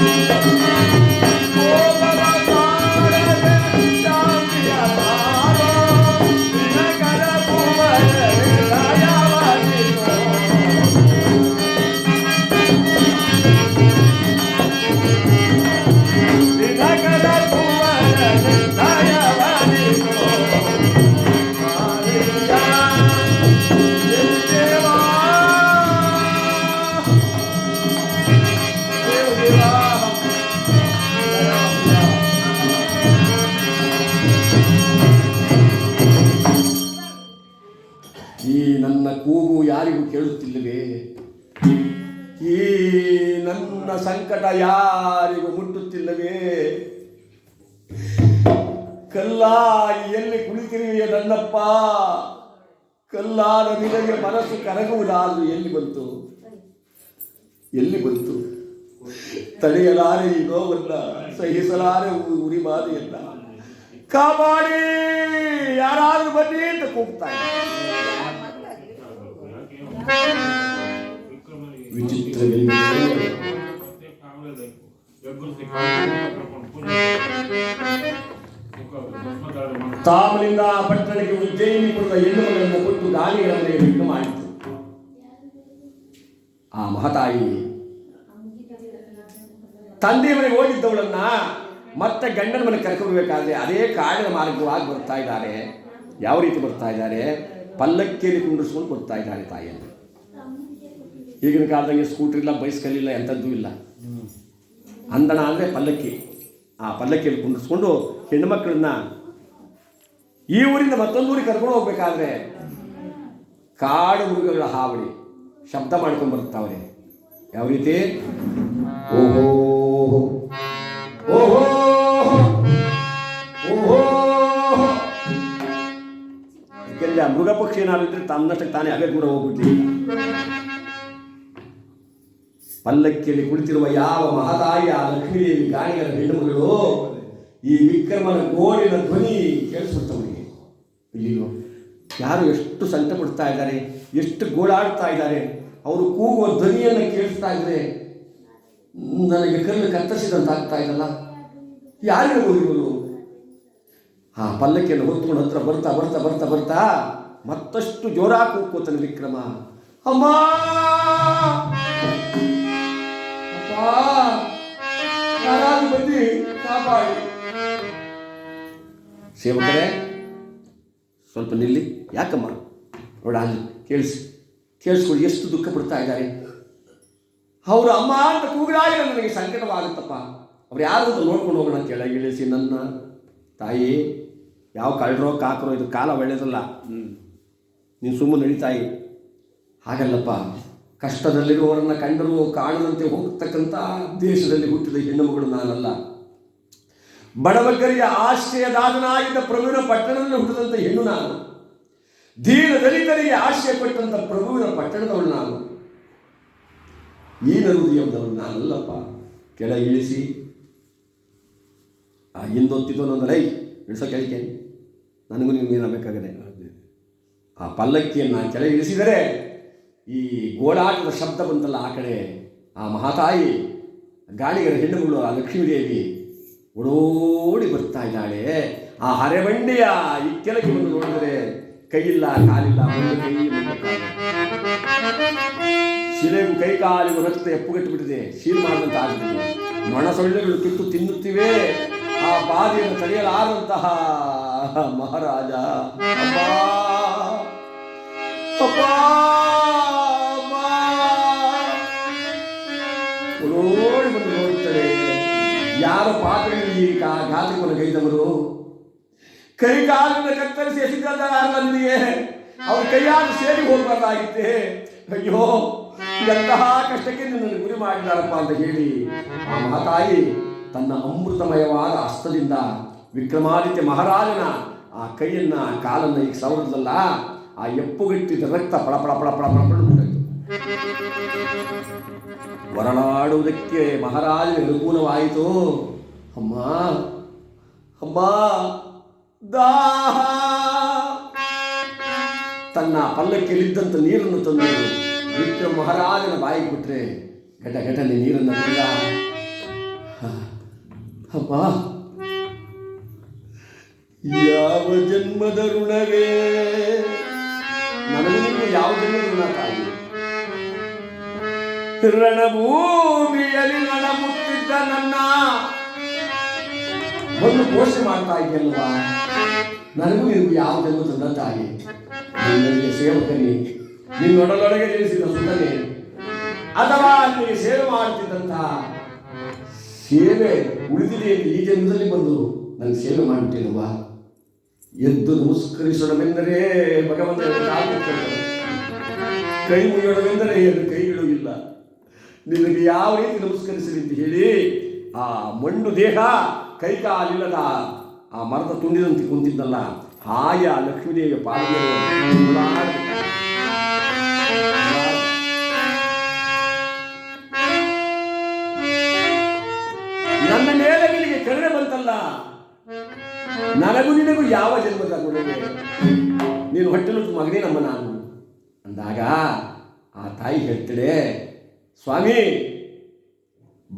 ಈ ಕೇಳುತ್ತಿಲ್ಲವೇ? ಈ ನನ್ನ ಸಂಕಟ ಯಾರಿಗೂ ಮುಟ್ಟುತ್ತಿಲ್ಲವೇ? ಕಲ್ಲ ಎಲ್ಲಿ ಕುಳಿತಿರುವೆಯ ನನ್ನಪ್ಪ? ಕಲ್ಲಾದ ನಿನಗೆ ಮನಸ್ಸು ಕರಗುವುದಾದ್ರು ಎಲ್ಲಿ ಬಂತು? ಎಲ್ಲಿ ಬಂತು? ತಡೆಯಲಾರೆ ಈ ನೋವನ್ನ, ಸಹಿಸಲಾರೆ ಉರಿ ಬಾಧೆಯನ್ನ ಕಾಪಾಡಿ! ಯಾರಾದ್ರೂ ಬನ್ನಿ ಅಂತ ಕೂಗ್ತಾ ವಿಚಿತ್ರವೆಂದರೆ ತಾಮಲಿಂದ ಪಟ್ಟಣಕ್ಕೆ ಉಜ್ಜಯಿನಿ ಕೊಡುವ ಹೆಣ್ಣು ಮಗಳನ್ನು ಕೊಟ್ಟು ಗಾಳಿಗಳ ಮೇಲೆ ಬಿಟ್ಟು ಮಾಡಿತು. ಆ ಮಹತಾಯಿ ತಂದೆ ಮನೆಗೆ ಹೋಗಿದ್ದವಳನ್ನ ಮತ್ತೆ ಗಂಡನ ಮನೆಗೆ ಕರ್ಕೊಳ್ಬೇಕಾದ್ರೆ ಅದೇ ಕಾಡಿನ ಮಾರ್ಗವಾಗಿ ಬರ್ತಾ ಇದ್ದಾರೆ. ಯಾವ ರೀತಿ ಬರ್ತಾ ಇದ್ದಾರೆ? ಪಲ್ಲಕ್ಕಿಯಲ್ಲಿ ಕುಂಡಿಸ್ಕೊಂಡು ಬರ್ತಾ ಇದ್ದಾರೆ ತಾಯಿಯನ್ನು ಈಗಿನ ಕಾಲದಂಗೆ ಸ್ಕೂಟ್ರ್ ಇಲ್ಲ ಬೈಸ್ಕಲ್ ಇಲ್ಲ ಎಂಥದ್ದು ಇಲ್ಲ. ಅಂದಣ ಅಂದರೆ ಪಲ್ಲಕ್ಕಿ. ಆ ಪಲ್ಲಕ್ಕಿಯಲ್ಲಿ ಕುಂಡಿಸ್ಕೊಂಡು ಹೆಣ್ಮಕ್ಳನ್ನ ಈ ಊರಿಂದ ಮತ್ತೊಂದು ಊರಿಗೆ ಕರ್ಕೊಂಡು ಹೋಗ್ಬೇಕಾದ್ರೆ ಕಾಡು ಮೃಗಗಳ ಹಾವಳಿ, ಶಬ್ದ ಮಾಡ್ಕೊಂಡು ಬರ್ತಾವ್ರೆ ಯಾವ ರೀತಿ? ಓಹೋ ಓಹೋ. ಓಹೋ ಮೃಗ ಪಕ್ಷಿ ಏನಾದ್ರು ಇದ್ರೆ ತಾನೇ ಅವೇ ಕೂಡ ಹೋಗ್ಬಿಡ್ಲಿ. ಪಲ್ಲಕ್ಕಿಯಲ್ಲಿ ಕುಳಿತಿರುವ ಯಾವ ಮಹದಾಯಿ ಆ ಲಕ್ಷ್ಮೀದೇವಿ ಗಾಣಿಗರ ಹೆಣ್ಣುಮಗಳು ಈ ವಿಕ್ರಮನ ಗೋಳಿನ ಧ್ವನಿ ಕೇಳಿಸ್ಬಿಡ್ತವನಿಗೆ ಇಲ್ಲಿಯೋ ಯಾರು ಎಷ್ಟು ಸಂಕಟ ಪಡ್ತಾ ಇದ್ದಾರೆ, ಎಷ್ಟು ಗೋಳಾಡ್ತಾ ಇದ್ದಾರೆ, ಅವರು ಕೂಗುವ ಧ್ವನಿಯನ್ನು ಕೇಳಿಸ್ತಾ ಇದ್ರೆ ನನಗೆ ಕಲ್ಲು ಕತ್ತರಿಸಿದಂತಾಗ್ತಾ ಇದಲ್ಲ? ಯಾರಿರ್ಬೋದು ಇವರು? ಆ ಪಲ್ಲಕ್ಕಿಯನ್ನು ಹೊತ್ಕೊಂಡು ಹತ್ರ ಬರ್ತಾ ಬರ್ತಾ ಬರ್ತಾ ಬರ್ತಾ ಮತ್ತಷ್ಟು ಜೋರಾಗಿ ಕೂಗ್ಕೋತಾನೆ ವಿಕ್ರಮ. ಅಮ್ಮ! ಕಾಪಾಡಿ. ಸೇವಕರೇ ಸ್ವಲ್ಪ ನಿಲ್ಲಿ. ಯಾಕಮ್ಮ? ನೋಡ ಅಲ್ಲಿ ಕೇಳಿಸಿ. ಕೇಳಿಸ್ಕೊಳ್ಳಿ ಎಷ್ಟು ದುಃಖ ಪಡ್ತಾ ಇದ್ದಾರೆ. ಅವರು ಅಮ್ಮ ಅಂತ ಕೂಗಿದಾಗ ನನಗೆ ಸಂಕಟವಾಗುತ್ತಪ್ಪ. ಅವ್ರು ಯಾರು ಅಂತ ನೋಡ್ಕೊಂಡು ಹೋಗೋಣ ಕೆಳಗೆ ಇಳಿಸಿ ನನ್ನ ತಾಯಿ ಯಾವ ಕಳ್ಳರೋ ಕಾಕರೋ ಇದು ಕಾಲ ಒಳ್ಳೇದಲ್ಲ. ನೀನು ಸುಮ್ಮನೆ ನಡೀತಾಯಿ. ಹಾಗಲ್ಲಪ್ಪ. ಕಷ್ಟದಲ್ಲಿರುವವರನ್ನ ಕಂಡರೂ ಕಾಣದಂತೆ ಹೋಗ್ತಕ್ಕಂಥ ದೇಶದಲ್ಲಿ ಹುಟ್ಟಿದ ಹೆಣ್ಣುಮಗಳು ನಾನಲ್ಲ. ಬಡವಗರಿಯ ಆಶ್ರಯದಾದನಾಗಿದ್ದ ಪ್ರಭುವಿನ ಪಟ್ಟಣದಲ್ಲಿ ಹುಟ್ಟಿದಂಥ ಹೆಣ್ಣು ನಾನು. ದೀನ ದಲಿತರಿಗೆ ಆಶ್ರಯ ಕೊಟ್ಟಂಥ ಪ್ರಭುವಿನ ಪಟ್ಟಣದವಳು ನಾನು. ಈ ನಾನು ನಾನಲ್ಲಪ್ಪ. ಕೆಳ ಇಳಿಸಿ, ಆ ಹಿಂದೊತ್ತಿದ್ದು ನನ್ನ ರೈ ಇಳಿಸೋ ಕೇಳಿಕೆ ನನಗೂ ನೀವು ಏನಾಗಬೇಕಾಗದೆ? ಆ ಪಲ್ಲಕ್ಕಿಯನ್ನು ಕೆಳ ಇಳಿಸಿದರೆ ಈ ಗೋಳಾಟದ ಶಬ್ದ ಬಂತಲ್ಲ ಆ ಕಡೆ. ಆ ಮಹಾತಾಯಿ, ಗಾಳಿಗರ ಹೆಣ್ಣುಗಳು ಆ ಲಕ್ಷ್ಮೀದೇವಿ ಓಡೋಡಿ ಬರ್ತಾ ಇದ್ದಾಳೆ. ಆ ಹರೆಬಂಡಿಯ ಇಕ್ಕೆಲಕ್ಕೆ ಬಂದು ನೋಡಿದರೆ ಕೈಯಿಲ್ಲ, ಕಾಲಿಲ್ಲ, ಒಂದು ಕೈ ಶಿಲೆಗೂ ಕೈ ಕಾಲಿಗೂ ರಕ್ತ ಎಪ್ಪುಗಟ್ಟು ಬಿಟ್ಟಿದೆ ಶೀಲ್ ಮಾಡಿದಂತ ಆಗಿದೆ ನೊಣ ಸೊಳ್ಳೆಗಳು ಕಿತ್ತು ತಿನ್ನುತ್ತಿವೆ. ಆ ಬಾಧೆಯನ್ನು ತಡೆಯಲಾರಂತಹ ಮಹಾರಾಜ. ಅಪ್ಪ ಅಪ್ಪ ಓಡೋಡಿ ಬಂದು ನೋಡುತ್ತಾರೆ ಯಾರು ಪಾತ್ರೆಯಲ್ಲಿ ಈ ಕಾ- ಘಾತಕವನ್ನು ಗೈದವರು ಕೈ ಕಾಲನ್ನು ಕತ್ತರಿಸಿ ನಿನಗೆ ಅವ್ರ ಕೈಯಾಗ ಸೇರಿ ಹೋಗಬಾರ್ದಾಗಿತ್ತೆ ಅಯ್ಯೋ ಎಂತಹ ಕಷ್ಟಕ್ಕೆ ನಿನ್ನನ್ನು ಗುರಿ ಮಾಡಿದಾರಪ್ಪ ಅಂತ ಹೇಳಿ ಆ ಮಹಾತಾಯಿ ತನ್ನ ಅಮೃತಮಯವಾದ ಹಸ್ತದಿಂದ ವಿಕ್ರಮಾದಿತ್ಯ ಮಹಾರಾಜನ ಆ ಕೈಯನ್ನ ಕಾಲನ್ನ ಈಗ ಸವರದಲ್ಲ ಆ ಎಪ್ಪುಗಟ್ಟಿದ ರಕ್ತ ಪಳ ಪಳ ಪಳ ಪಳ ಹೊರಳಾಡುವುದಕ್ಕೆ ಮಹಾರಾಜನ ಅನುಕೂಲವಾಯಿತು. ಅಮ್ಮ ಅಮ್ಮ, ದಾಹ. ತನ್ನ ಪಲ್ಲಕ್ಕಿಯಲ್ಲಿದ್ದಂಥ ನೀರನ್ನು ತಂದು ವಿಕ್ರಮ ಮಹಾರಾಜನ ಬಾಯಿ ಬಿಟ್ಟರೆ ಘಟ ಘಟನೆ ನೀರನ್ನು ತಂದ ಅಮ್ಮ, ಯಾವ ಜನ್ಮದ ಋಣವೇ? ನಿನಗೂ ಯಾವ ಜನ್ಮದ ಋಣ ತಾಯಿ ರಣಭೂಮಿಯಲ್ಲಿ ನಡಮುತ್ತಿದ್ದ ನನ್ನ. ಒಂದು ಘೋಷ ಮಾಡ್ತಾ ಇದೆಯಲ್ವಾ? ನನಗೂ ಇದು ಯಾವ ತಂದ ತಾಯಿ ನಿನ್ನಲ್ಲಿ ಸೇವಕನೇ, ನಿನ್ನೊಡಲೊಳಗೆ ತಿಳಿಸಿದ ಸುತನೇ ಅಥವಾ ನೀವು ಸೇವೆ ಮಾಡುತ್ತಿದ್ದಂತಹ ಸೇವೆ ಉಳಿದಿದೆ ಈ ಜನ್ಮದಲ್ಲಿ ಬಂದು ನನಗೆ ಸೇವೆ ಮಾಡಿಬಿಟ್ಟಿಲ್ವಾ ಎದ್ದು ನಮಸ್ಕರಿಸೋಣವೆಂದರೆ ಭಗವಂತನ ಕೈ ಮುಗಿಯೋಣವೆಂದರೆ ಕೈಗಳು ಇಲ್ಲ. ನಿನಗೆ ಯಾವ ರೀತಿ ನಮಸ್ಕರಿಸಲಿ ಅಂತ ಹೇಳಿ, ಆ ಮಣ್ಣು ದೇಹ ಕೈಕಾಲಿಲ್ಲದ ಆ ಮರದ ತುಂಡಿದಂತೆ ಕುಂತಿದ್ದಲ್ಲ, ಹಾಯ ಲಕ್ಷ್ಮೀದೇವಿಯ ಪಾದ ನನ್ನ ಮೇಲೆ ನಿನಗೆ ಕರುಣೆ ಬಂತಲ್ಲ. ನನಗೂ ನಿನಗೂ ಯಾವ ಜನ್ಮದ ಕೊಡುಗೆ ನೀನು ಹೊಟ್ಟೆಲು ಮಗನೇ ನಮ್ಮ ನಾನು. ಅಂದಾಗ ಆ ತಾಯಿ ಹೇಳ್ತಾಳೆ ಸ್ವಾಮಿ,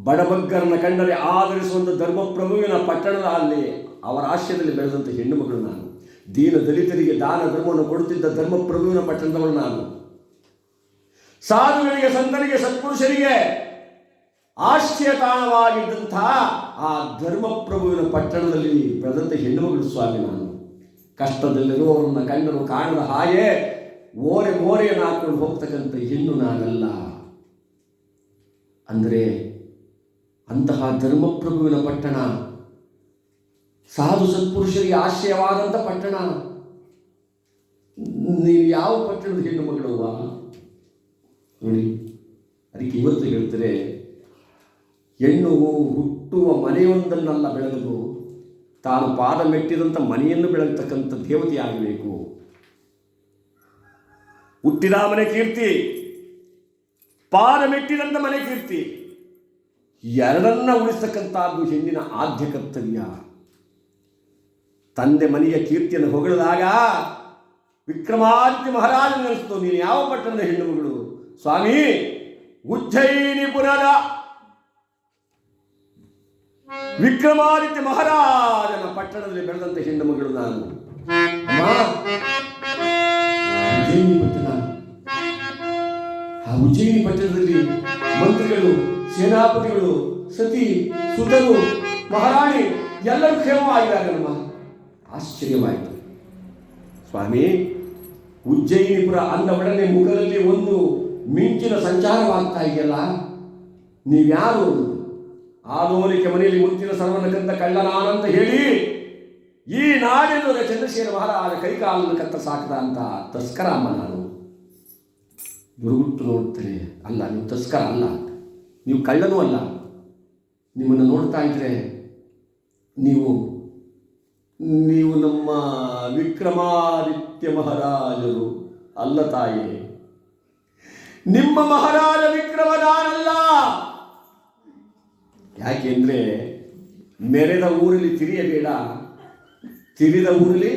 ಬಡಬಗ್ಗರನ್ನ ಕಂಡರೆ ಆದರಿಸುವಂಥ ಧರ್ಮಪ್ರಭುವಿನ ಪಟ್ಟಣದ ಅಲ್ಲಿ ಅವರ ಆಶ್ರಯದಲ್ಲಿ ಬೆಳೆದಂಥ ಹೆಣ್ಣು ಮಗಳು ನಾನು. ದೀನ ದಲಿತರಿಗೆ ದಾನ ಧರ್ಮವನ್ನು ಕೊಡುತ್ತಿದ್ದ ಧರ್ಮಪ್ರಭುವಿನ ಪಟ್ಟಣದವಳು ನಾನು. ಸಾಧುಗಳಿಗೆ, ಸಂತರಿಗೆ, ಸತ್ಪುರುಷರಿಗೆ ಆಶ್ರಯ ತಾಣವಾಗಿದ್ದಂತಹ ಆ ಧರ್ಮಪ್ರಭುವಿನ ಪಟ್ಟಣದಲ್ಲಿ ಬೆಳೆದಂಥ ಹೆಣ್ಣುಮಗಳು ಸ್ವಾಮಿ ನಾನು. ಕಷ್ಟದಲ್ಲಿರುವವರನ್ನ ಕಂಡರು ಕಾಣದ ಹಾಗೆ ಓರೆ ಓರೆಯನ್ನು ಹಾಕೊಂಡು ಹೋಗ್ತಕ್ಕಂಥ ಹೆಣ್ಣು ನಾನಲ್ಲ. ಅಂದರೆ ಅಂತಹ ಧರ್ಮಪ್ರಭುವಿನ ಪಟ್ಟಣ, ಸಾಧು ಸತ್ಪುರುಷರಿಗೆ ಆಶ್ರಯವಾದಂಥ ಪಟ್ಟಣ. ನೀವು ಯಾವ ಪಟ್ಟಣದ ಹೆಣ್ಣು ಮಗಳು ನೋಡಿ, ಅದಕ್ಕೆ ಇವತ್ತು ಹೇಳ್ತಾರೆ ಹೆಣ್ಣು ಹುಟ್ಟುವ ಮನೆಯೊಂದನ್ನೆಲ್ಲ ಬೆಳೆದು ತಾನು ಪಾದ ಮೆಟ್ಟಿದಂಥ ಮನೆಯನ್ನು ಬೆಳಗತಕ್ಕಂಥ ದೇವತೆ ಆಗಬೇಕು ಹುಟ್ಟಿದ ಮನೆ ಕೀರ್ತಿ. ಪಾದ ಮೆಟ್ಟಿನಂತ ಮನೆ ಕೀರ್ತಿ. ಎರಡನ್ನ ಉಳಿಸ್ತಕ್ಕಂಥದ್ದು ಹೆಣ್ಣಿನ ಆದ್ಯ ಕರ್ತವ್ಯ. ತಂದೆ ಮನೆಯ ಕೀರ್ತಿಯನ್ನು ಹೊಗಳಿದಾಗ ವಿಕ್ರಮಾದಿತ್ಯ ಮಹಾರಾಜ ನೆನೆಸ್ತು ನೀನು ಯಾವ ಪಟ್ಟಣದ ಹೆಣ್ಣು ಮಗಳು? ಸ್ವಾಮಿ ಉಜ್ಜಯಿನಿಪುರದ ವಿಕ್ರಮಾದಿತ್ಯ ಮಹಾರಾಜನ ಪಟ್ಟಣದಲ್ಲಿ ಬೆಳೆದಂತ ಹೆಣ್ಣು ಮಗಳು ನಾನು. ಆ ಉಜ್ಜಯಿನಿ ಪಟ್ಟಣದಲ್ಲಿ ಮಂತ್ರಿಗಳು, ಸೇನಾಪತಿಗಳು, ಸತಿ ಸುತರು ಮಹಾರಾಣಿ ಎಲ್ಲರೂ ಕ್ಷೇಮವಾಗಿದ್ದಾರೆ ನಮ್ಮ ಆಶ್ಚರ್ಯವಾಯಿತು. ಸ್ವಾಮಿ, ಉಜ್ಜಯಿನಿಪುರ ಅಂದ ಒಡನೆ ಮುಖದಲ್ಲಿ ಒಂದು ಮಿಂಚಿನ ಸಂಚಾರವಾಗ್ತಾ ಇದೆಯಲ್ಲ? ನೀವ್ಯಾರು? ಆಲೋಲಿಕೆ ಮನೆಯಲ್ಲಿ ಮುಂದಿನ ಸರ್ವನ ಕಂದ ಕಳ್ಳನಾನಂತ ಹೇಳಿ, ಈ ನಾಡಿನ ಚಂದ್ರಶೇಖರ ಮಹಾರಾಜ ಕೈಕಾಲನ ಕತ್ತ ಸಾಕದ ಅಂತ ತಸ್ಕರ ಅಮ್ಮ ನಾನು. ದುರುಗುಟ್ಟು ನೋಡ್ತಾರೆ. ಅಲ್ಲ, ನೀವು ತಸ್ಕರ ಅಲ್ಲ. ನೀವು ಕಳ್ಳನೂ ಅಲ್ಲ. ನಿಮ್ಮನ್ನು ನೋಡ್ತಾ ಇದ್ರೆ ನೀವು ನೀವು ನಮ್ಮ ವಿಕ್ರಮಾದಿತ್ಯ ಮಹಾರಾಜರು. ಅಲ್ಲ ತಾಯಿ, ನಿಮ್ಮ ಮಹಾರಾಜ ವಿಕ್ರಮ ನಾನಲ್ಲ. ಯಾಕೆಂದ್ರೆ ಮೆರೆದ ಊರಲ್ಲಿ ತಿರಿಯಬೇಡ. ತಿರಿದ ಊರಲ್ಲಿ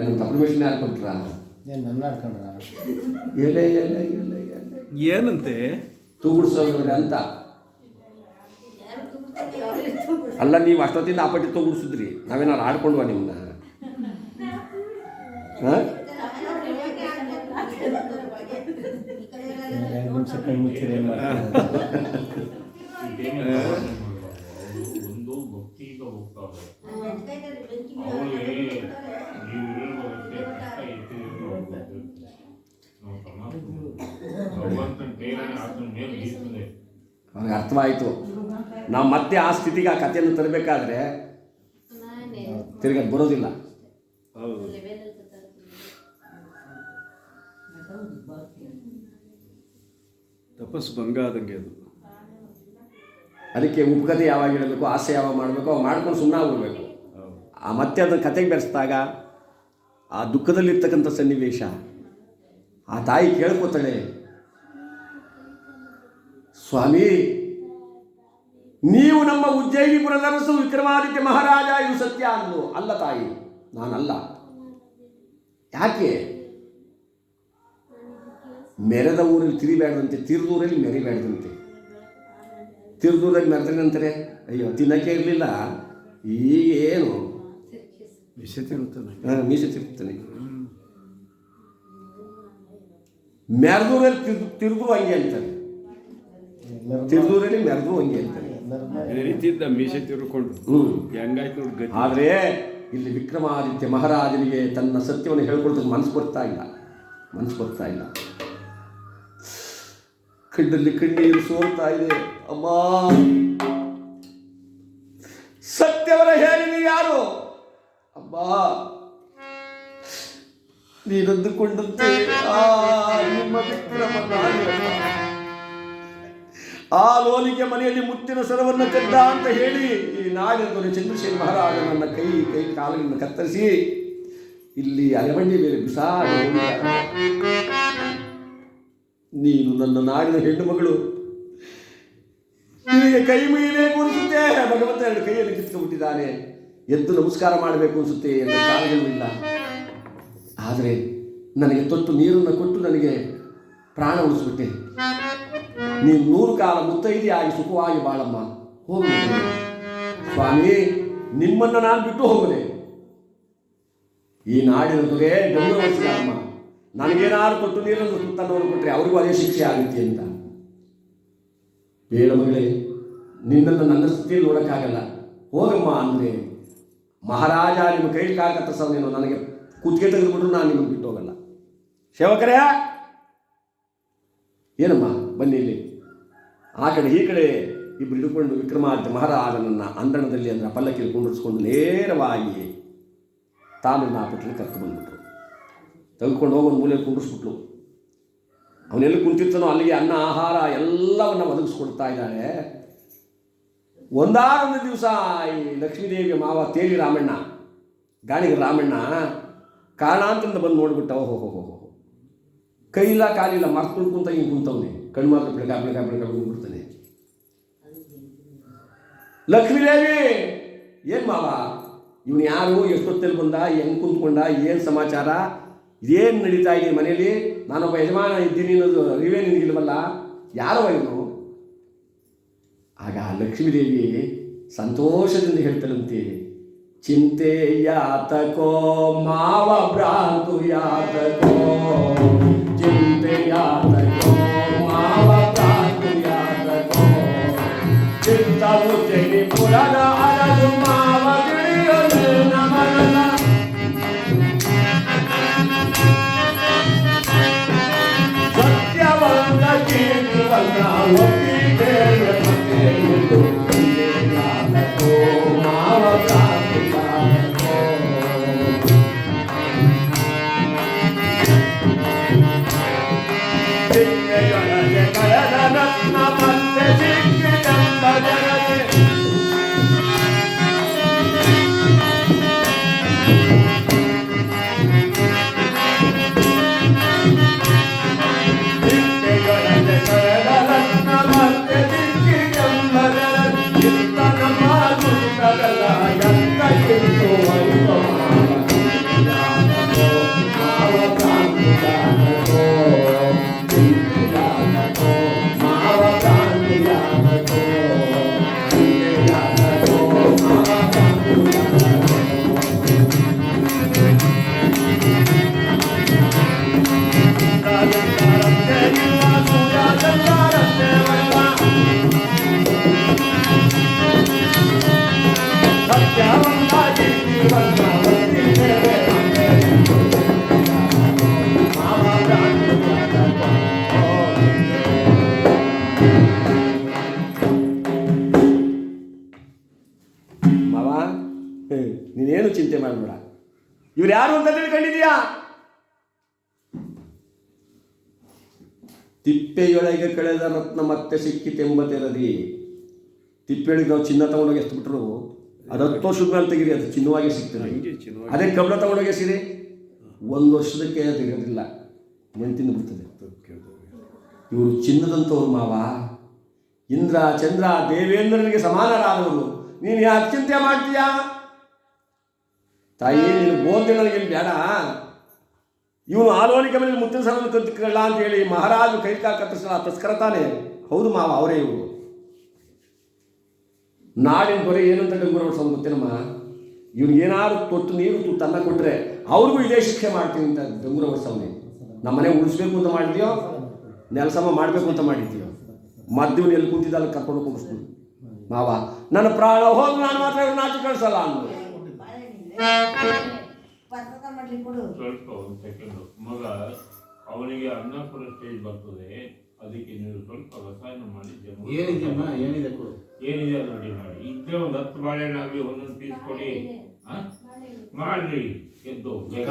ಯಾರು ತಪ್ಪು ಯಾರು ಕೊಟ್ರ ಏನು ನನ್ನ ಹಾಕೊಂಡ್ರ ಎಲ್ಲ ಎಲ್ಲ ಎಲ್ಲ ಎಲ್ಲ. ಏನಂತೆ? ತೂಗುಡ್ಸೋದ್ರೆ ಅಂತ. ಅಲ್ಲ ನೀವು ಅಷ್ಟೊತ್ತಿಂದ ಆಪಟ್ಟಿ ಪಟ್ಟಿ ತೂಗುಡ್ಸಿದ್ರಿ. ನಾವೇನಾರು ಆಡ್ಕೊಂಡ್ವಾ ನಿಮ್ಮನ್ನ ಹಾಂ? ಮುಚ್ಚಿರಿ ಅವ್ರಿಗೆ ಅರ್ಥವಾಯಿತು. ನಾವು ಮತ್ತೆ ಆ ಸ್ಥಿತಿಗೆ ಆ ಕಥೆಯನ್ನು ತರಬೇಕಾದ್ರೆ ತಿರ್ಗಿ ಬರೋದಿಲ್ಲ. ಹೌದು. ತಪಸ್ಸು ಭಂಗ ಆದಂಗೆ ಅದು. ಅದಕ್ಕೆ ಉಪಕಥೆ ಯಾವಾಗ ಹೇಳಬೇಕು ಆಸೆ ಯಾವಾಗ ಮಾಡಬೇಕು ಅವಾಗ ಮಾಡ್ಕೊಂಡು ಸುಮ್ಮನೆ ಆಗ್ಬಿಡ್ಬೇಕು. ಆ ಮತ್ತೆ ಅದನ್ನು ಕತೆಗೆ ಬೆರೆಸಿದಾಗ ಆ ದುಃಖದಲ್ಲಿರ್ತಕ್ಕಂಥ ಸನ್ನಿವೇಶ ಆ ತಾಯಿ ಕೇಳ್ಕೊತಾಳೆ ಸ್ವಾಮಿ ನೀವು ನಮ್ಮ ಉಜ್ಜಯಿನಿಪುರದ ಅರಸು ವಿಕ್ರಮಾದಿತ್ಯ ಮಹಾರಾಜ ಇದು ಸತ್ಯ ಅಂದು ಅಲ್ಲ ತಾಯಿ ನಾನಲ್ಲ. ಯಾಕೆ? ಮೆರೆದ ಊರಲ್ಲಿ ತಿರಿಬೇಡದಂತೆ ತಿರ್ದೂರಲ್ಲಿ ಮೆರಿಬೇಡದಂತೆ ತಿರ್ದೂರಲ್ಲಿ ಮೆರೆದ್ರೆ ಅಂತಾರೆ ಅಯ್ಯೋ ತಿನ್ನಕ್ಕೆ ಇರಲಿಲ್ಲ. ಈಗ ಏನು? ತಿರುತ್ತಾನೆ ಮೀಸೆ ತಿರುಗ್ತಾನೆ. ಮೆರೆದೂರಲ್ಲಿ ತಿರ್ದು ತಿರ್ದು ಹಂಗೆ ಅಂತಾರೆ. ತಿರ್ದೂರಲ್ಲಿ ಮ್ಯಾರ್ದು ಹಂಗೆ ರೀತಿ ಇದ್ದ ಮೀಸೆ ತಿರುಕೊಂಡು. ಹೆಂಗಾಯ್ತು ನೋಡಿ ಗತಿ. ಆದರೆ ಇಲ್ಲಿ ವಿಕ್ರಮಾದಿತ್ಯ ಮಹಾರಾಜನಿಗೆ ತನ್ನ ಸತ್ಯವನ್ನು ಹೇಳ್ಕೊಳ್ತಕ್ಕೆ ಮನಸ್ಸು ಬರ್ತಾ ಇಲ್ಲ. ಮನಸ್ಸು ಬರ್ತಾ ಇಲ್ಲ. ಕಣ್ಣಲ್ಲಿ ಕಣ್ಣೀರು ಸೋಲ್ತಾ ಇದೆ. ಅಮ್ಮ! ಸತ್ಯವರ ಹೇಳಿ ಯಾರು? ಅಮ್ಮ ನೀನಂದುಕೊಂಡಂತೆ. ಆ, ನಿಮ್ಮ ಲೋಲಿಗೆ ಮನೆಯಲ್ಲಿ ಮುತ್ತಿನ ಸರವನ್ನು ಕದ್ದ ಅಂತ ಹೇಳಿ ಈ ನಾಗರ ಚಂದ್ರಶೇಖರ ಮಹಾರಾಜನನ್ನ ಕೈ ಕೈ ಕಾಲುಗಳನ್ನು ಕತ್ತರಿಸಿ, ಇಲ್ಲಿ ಅಲೆಬಂಡಿ ಮೇಲೆ ಬಿಸಾಡ ನೀನು ನನ್ನ ನಾಡಿನ ಹೆಣ್ಣು ಮಗಳು. ನಿನಗೆ ಕೈ ಮೇಲೆ ಅನಿಸುತ್ತೆ ಭಗವಂತ ಎರಡು ಕೈಯಲ್ಲಿ ಕಿತ್ಕೊಂಡ್ಬಿಟ್ಟಿದ್ದಾನೆ. ಎದ್ದು ನಮಸ್ಕಾರ ಮಾಡಬೇಕು ಅನಿಸುತ್ತೆ ಎಂದು ಕಾಲಗಳು ಇಲ್ಲ ಆದರೆ ನನಗೆ ತೊಟ್ಟು ನೀರನ್ನು ಕೊಟ್ಟು ನನಗೆ ಪ್ರಾಣ ಉಳಿಸ್ಬಿಟ್ಟೆ. ನೀವು ನೂರು ಕಾಲ ಮುತ್ತೈದೆಯಾಗಿ ಸುಖವಾಗಿ ಬಾಳಮ್ಮ. ಹೋಗಿ. ಸ್ವಾಮಿ ನಿಮ್ಮನ್ನು ನಾನು ಬಿಟ್ಟು ಹೋಗದೆ ಈ ನಾಡಿನ ದೊರೆ ಗೌರವಿಸಿದಮ್ಮ ನನಗೇನಾದ್ರು ಕೊಟ್ಟು ನೀರನ್ನು ಸುತ್ತನ್ನು ಕೊಟ್ಟರೆ ಅವ್ರಿಗೂ ಅದೇ ಶಿಕ್ಷೆ ಆಗುತ್ತೆ ಅಂತ. ಬೇಡ ಮಗಳೇ, ನಿನ್ನನ್ನು ನನ್ನ ಸ್ಥಿತಿಯಲ್ಲಿ ನೋಡೋಕ್ಕಾಗಲ್ಲ. ಹೋಗಮ್ಮ ಅಂದರೆ ಮಹಾರಾಜ ನಿಮ್ಮ ಕೈ ಸಹ ನೀನು ನನಗೆ ಕುತ್ತಿಗೆ ತೆಗೆದುಬಿಟ್ರು ನಾನು ನಿಮಗೆ ಬಿಟ್ಟು ಹೋಗಲ್ಲ. ಸೇವಕರೇ, ಏನಮ್ಮ ಬನ್ನಿ ಇಲ್ಲಿ. ಆ ಕಡೆ ಈ ಕಡೆ ಇಬ್ಬರು ಹಿಡ್ಕೊಂಡು ವಿಕ್ರಮಾದಿತ್ಯ ಮಹಾರಾಜನನ್ನ ಅಂದಣದಲ್ಲಿ ಅಂದರೆ ಪಲ್ಲಕ್ಕಿಯಲ್ಲಿ ಕುಂಡಿಸ್ಕೊಂಡು ನೇರವಾಗಿ ತಾಮಿಳ್ನಾಪಟ್ಟಿಗೆ ಕರ್ಕೊಂಡು ಬಂದ್ಬಿಟ್ರು. ತೆಗೆದುಕೊಂಡು ಹೋಗಿ ಒಂದು ಮೂಲೆಯಲ್ಲಿ ಕುಂಡಿಸ್ಬಿಟ್ಲು ಅವನೆಲ್ಲಿ ಕುಂತಿರ್ತಾನೋ ಅಲ್ಲಿಗೆ ಅನ್ನ, ಆಹಾರ ಎಲ್ಲವನ್ನ ಒದಗಿಸ್ಕೊಡ್ತಾ ಇದ್ದಾಳೆ. ಒಂದಾರೊಂದು ದಿವಸ ಈ ಲಕ್ಷ್ಮೀದೇವಿಯ ಮಾವ ತೇಲಿ ರಾಮಣ್ಣ ಗಾಳಿಗೆ ರಾಮಣ್ಣ ಕಾರಣಾಂತರಿಂದ ಬಂದು ನೋಡ್ಬಿಟ್ಟ, ಓಹೋ, ಹೋ ಹೋ ಕೈಯಿಲ್ಲ, ಕಾಲಿಲ್ಲ ಮರ್ತು ಕುಂತ ಹಿಂಗೆ ಕುಂತವನೆ. ಕಣ್ಣು ಮಾತ್ರ ಬೆಳಗ ಬೆಳಗ ಬಿಡ್ತಾನೆ. ಲಕ್ಷ್ಮೀದೇವಿ ಏನು ಮಾವ? ಇವನು ಯಾರು? ಎಷ್ಟೊತ್ತಲ್ಲಿ ಬಂದ? ಹೆಂಗೆ ಕುಂತ್ಕೊಂಡ? ಏನು ಸಮಾಚಾರ? ಇದೇನು ನಡೀತಾ ಇದೆ ಮನೆಯಲ್ಲಿ ನಾನೊಬ್ಬ ಯಜಮಾನ ಇದ್ದೀನಿ ಅನ್ನೋದು ಅರಿವೇ ನಿನಗಿಲ್ವಲ್ಲ? ಯಾರೋ ಇವನು? ಆಗ ಲಕ್ಷ್ಮೀದೇವಿ ಸಂತೋಷದಿಂದ ಹೇಳ್ತಾಳಂತೆ. ಚಿಂತೆ ಯಾತಕೋ ಮಾವ ಭ್ರಾಂತು ಯಾತಕೋ ಚಿಂತೆ ಯಾತಕೋ ಮಾವ ಭ್ರಾಂತು ಯಾತಕೋ ಚಿತ್ತವು ಜನಿಪುರದ ಅರದು ಮಾವ ತಿಳಿಯಲು ನಮನಲ್ಲ ಸತ್ಯವಂತ ಕೀರ್ತಿವಂತ ಒಪ್ಪಿದ್ದೇವೆ ಕಳೆದ ನನ್ನ ಮತ್ತೆ ಇವ್ರು ಯಾರು ಅಂತ ತಿಳ್ಕೊಂಡಿದ್ಯಾ ತಿಪ್ಪೆಯೊಳಗೆ ಕಳೆದ ರತ್ನ ಮತ್ತೆ ಸಿಕ್ಕಿತೆಂಬತೆರದಿ ತಿಪ್ಪೆಯೊಳಗೆ ನಾವು ಚಿನ್ನ ತಗೊಂಡೋಗಿ ಎಷ್ಟು ಬಿಟ್ರು. ಅದು ಹತ್ತು ವರ್ಷದ ಮೇಲೆ ತೆಗೀರಿ ಅದು ಚಿನ್ನವಾಗಿ ಸಿಗ್ತದೆ ಅದೇ ಕಬ್ಬಣ ತಗೊಂಡೋಗಿ ಸಿರಿ ಒಂದು ವರ್ಷದಕ್ಕೆ ಇರೋದಿಲ್ಲ ಮಣ್ಣು ತಿಂದು ಬಿಡ್ತದೆ. ಇವರು ಚಿನ್ನದಂಥವ್ರು ಮಾವ. ಇಂದ್ರ ಚಂದ್ರ ದೇವೇಂದ್ರನಿಗೆ ಸಮಾನರಾದವರು. ನೀನು ಯಾಕೆ ಚಿಂತೆ ಮಾಡ್ತೀಯಾ? ತಾಯಿ ನೀನು ಬೋಧನೆ ನನಗೆ ಬೇಡ. ಇವನು ಆಲೋಲಿಕ ಮೇಲೆ ಮುತ್ತಿನ ಸರವನ್ನು ಕತ್ತಿಕೊಳ್ಳ ಅಂತ ಹೇಳಿ ಮಹಾರಾಜು ಕೈಕಾ ಕಾಲು ಕತ್ತರಿಸಿದ ತಸ್ಕರ ತಾನೆ. ಹೌದು ಮಾವ ಅವರೇ ಇವರು. ನಾಡಿನ ದೊರೆ ಏನಂತ ಡಂಗುರ ಸ್ವಾಮಿ ಗೊತ್ತೇನಮ್ಮ? ಇವ್ನು ಏನಾದ್ರು ತೊಟ್ಟು ನೀರು ತನ್ನ ಕೊಟ್ಟರೆ ಅವ್ರಿಗೂ ಇದೇ ಶಿಕ್ಷೆ ಮಾಡ್ತೀವಿ ಅಂತ ಡಂಗುರ ಸ್ವಾಮಿ ನಮ್ಮ ಮನೆ ಉಳಿಸ್ಬೇಕು ಅಂತ ಮಾಡಿದ್ಯೋ? ನೆಲಸಮ ಮಾಡಬೇಕು ಅಂತ ಮಾಡಿದ್ಯೋ? ಮದ್ದು ಎಲ್ಲಿ ಕೂತಿದ್ದ ಅಲ್ಲಿ ಕರ್ಕೊಂಡು ಕೂಡಿಸ್ಬೋದು ಮಾವ ನನ್ನ ಪ್ರಾಣ ಹೋಗಿ ನಾನು ಮಾತ್ರ ಇವ್ರನ್ನ ಆಚೆ ಕಳಿಸಲ್ಲ ಅಂದ್ರು ಸ್ವಲ್ಪ ಒಂದು ಸೆಕೆಂಡ್ ಮಗ ಅವನಿಗೆ ಅನ್ನಪುರ ಸ್ಟೇಜ್ ಬರ್ತದೆ ಅದಕ್ಕೆ ನೀವು ಸ್ವಲ್ಪ ರಸಾಯನ ಮಾಡಿ ಏನಿದೆಯಮ್ಮ? ಏನಿದೆ ಕೊಡು. ಏನಿದೆ ಅದು ರೆಡಿ ಮಾಡಿ. ಇದ್ರೆ ಒಂದು ಹತ್ತು ಬಾಳೆಹಣ್ಣಾಗಲಿ ಒಂದೊಂದು ಪೀಸ್ ಕೊಡಿ. ಆ? ಮಾಡ್ರಿ. ಎದ್ದು. ಬೇಗ.